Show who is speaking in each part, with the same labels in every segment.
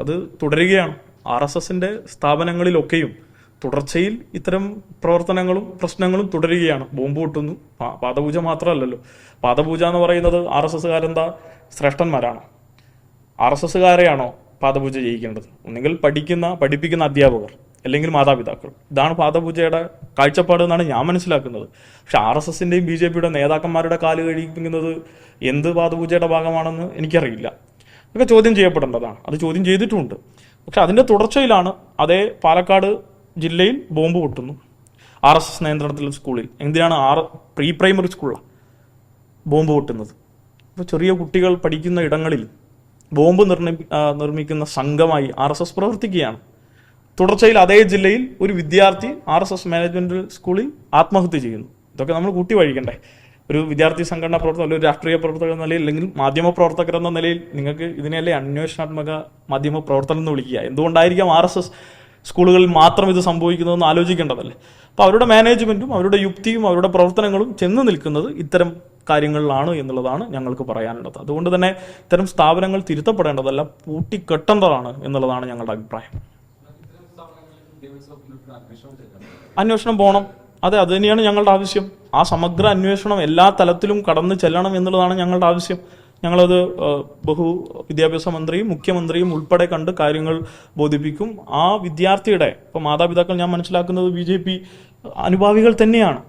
Speaker 1: അത്
Speaker 2: തുടരുകയാണ്. R S എസിന്റെ സ്ഥാപനങ്ങളിലൊക്കെയും തുടർച്ചയിൽ ഇത്തരം പ്രവർത്തനങ്ങളും പ്രശ്നങ്ങളും തുടരുകയാണ്. ബോംബ് പൊട്ടുന്നു. പാദപൂജ മാത്രമല്ലല്ലോ. പാദപൂജ എന്ന് പറയുന്നത് ആർ എസ് എസ്സുകാരെന്താ ശ്രേഷ്ഠന്മാരാണോ. ആർ എസ് എസ്സുകാരെയാണോ പാദപൂജ ചെയ്യിക്കേണ്ടത്? ഒന്നെങ്കിൽ പഠിക്കുന്ന പഠിപ്പിക്കുന്ന അധ്യാപകർ. അല്ലെങ്കിൽ മാതാപിതാക്കൾ ഇതാണ് പാദപൂജയുടെ കാഴ്ചപ്പാട് എന്നാണ് ഞാൻ മനസ്സിലാക്കുന്നത്. പക്ഷെ ആർ എസ് എസിന്റെയും ബി ജെ പിയുടെ നേതാക്കന്മാരുടെ കാൽ കഴിപ്പിക്കുന്നത് എന്ത് പാദപൂജയുടെ ഭാഗമാണെന്ന് എനിക്കറിയില്ല. ഇതൊക്കെ ചോദ്യം ചെയ്യപ്പെടേണ്ടതാണ്. അത് ചോദ്യം ചെയ്തിട്ടുമുണ്ട് പക്ഷെ അതിന്റെ തുടർച്ചയിലാണ് അതേ പാലക്കാട് ജില്ലയിൽ ബോംബ് പൊട്ടുന്നു. ആർ എസ് എസ് നിയന്ത്രണത്തിലുള്ള സ്കൂളിൽ. എന്തിനാണ് ആർ പ്രീ പ്രൈമറി സ്കൂളിലാണ് ബോംബ് പൊട്ടുന്നത്? അപ്പോൾ ചെറിയ കുട്ടികൾ പഠിക്കുന്ന ഇടങ്ങളിൽ ബോംബ് നിർമ്മി നിർമ്മിക്കുന്ന സംഘമായി ആർ എസ് എസ് പ്രവർത്തിക്കുകയാണ്. തുടർച്ചയിൽ അതേ ജില്ലയിൽ ഒരു വിദ്യാർത്ഥി ആർ എസ് എസ് മാനേജ്മെന്റ് സ്കൂളിൽ ആത്മഹത്യ ചെയ്യുന്നു. ഇതൊക്കെ നമ്മൾ കൂട്ടി വഴിക്കണ്ടേ? ഒരു വിദ്യാർത്ഥി സംഘടനാ പ്രവർത്തകർ അല്ലെങ്കിൽ രാഷ്ട്രീയ പ്രവർത്തകർ എന്ന നിലയിൽ അല്ലെങ്കിൽ മാധ്യമ പ്രവർത്തകർ എന്ന നിലയിൽ നിങ്ങൾക്ക് ഇതിനെയല്ലേ അന്വേഷണാത്മക മാധ്യമ പ്രവർത്തനം എന്ന് വിളിക്കുക. എന്തുകൊണ്ടായിരിക്കാം ആർ എസ് എസ് സ്കൂളുകളിൽ മാത്രം ഇത് സംഭവിക്കുന്നതെന്ന് ആലോചിക്കേണ്ടതല്ലേ? അപ്പോൾ അവരുടെ മാനേജ്മെന്റും അവരുടെ യുക്തിയും അവരുടെ പ്രവർത്തനങ്ങളും ചെന്ന് നിൽക്കുന്നത് ഇത്തരം കാര്യങ്ങളിലാണ് എന്നുള്ളതാണ് ഞങ്ങൾക്ക് പറയാനുള്ളത്. അതുകൊണ്ട് തന്നെ ഇത്തരം സ്ഥാപനങ്ങൾ തിരുത്തപ്പെടേണ്ടതല്ല പൂട്ടിക്കെട്ടേണ്ടതാണ് എന്നുള്ളതാണ് ഞങ്ങളുടെ അഭിപ്രായം. അന്വേഷണം പോകണം. അതെ അത് തന്നെയാണ് ഞങ്ങളുടെ ആവശ്യം. ആ സമഗ്ര അന്വേഷണം എല്ലാ തലത്തിലും കടന്നു ചെല്ലണം എന്നുള്ളതാണ് ഞങ്ങളുടെ ആവശ്യം. ഞങ്ങളത് ബഹു വിദ്യാഭ്യാസ മന്ത്രിയും മുഖ്യമന്ത്രിയും ഉൾപ്പെടെ കണ്ട് കാര്യങ്ങൾ ബോധിപ്പിക്കും. ആ വിദ്യാർത്ഥിയുടെ ഇപ്പൊ മാതാപിതാക്കൾ ഞാൻ മനസ്സിലാക്കുന്നത് ബി ജെ പി അനുഭാവികൾ തന്നെയാണ്.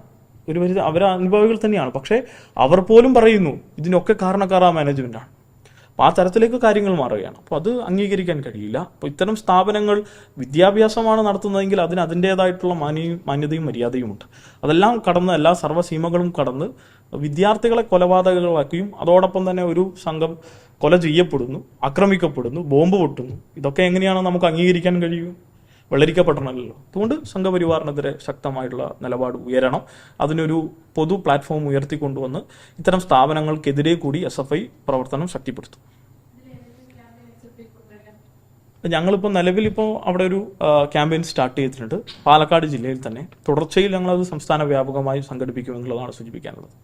Speaker 2: ഒരു പരിധി അവർ അനുഭാവികൾ തന്നെയാണ്. പക്ഷേ അവർ പോലും പറയുന്നു ഇതിനൊക്കെ കാരണക്കാർ ആ മാനേജ്മെന്റാണ് അപ്പോൾ ആ തരത്തിലേക്ക് കാര്യങ്ങൾ മാറുകയാണ്. അപ്പോൾ അത് അംഗീകരിക്കാൻ കഴിയില്ല. അപ്പോൾ ഇത്തരം സ്ഥാപനങ്ങൾ വിദ്യാഭ്യാസമാണ് നടത്തുന്നതെങ്കിൽ അതിന് അതിന്റെതായിട്ടുള്ള മാന്യയും മാന്യതയും മര്യാദയുമുണ്ട് അതെല്ലാം കടന്ന് എല്ലാ സർവസീമകളും കടന്ന് വിദ്യാർത്ഥികളെ കൊലപാതകങ്ങളാക്കിയും അതോടൊപ്പം തന്നെ ഒരു സംഘം കൊല ചെയ്യപ്പെടുന്നു ആക്രമിക്കപ്പെടുന്നു ബോംബ് പൊട്ടുന്നു. ഇതൊക്കെ എങ്ങനെയാണ് നമുക്ക് അംഗീകരിക്കാൻ കഴിയുക? വെള്ളരിക്കപ്പെടണമല്ലോ അതുകൊണ്ട് സംഘപരിവാറിനെതിരെ ശക്തമായിട്ടുള്ള നിലപാട് ഉയരണം. അതിനൊരു പൊതു പ്ലാറ്റ്ഫോം ഉയർത്തിക്കൊണ്ടുവന്ന് ഇത്തരം സ്ഥാപനങ്ങൾക്കെതിരെ കൂടി എസ് എഫ് ഐ പ്രവർത്തനം ശക്തിപ്പെടുത്തും. ഞങ്ങളിപ്പോൾ നിലവിലിപ്പോൾ അവിടെ ഒരു ക്യാമ്പയിൻ സ്റ്റാർട്ട് ചെയ്തിട്ടുണ്ട്. പാലക്കാട് ജില്ലയിൽ തന്നെ. തുടർച്ചയിൽ ഞങ്ങളത് സംസ്ഥാന വ്യാപകമായി സംഘടിപ്പിക്കുമെന്നുള്ളതാണ് സൂചിപ്പിക്കാനുള്ളത്.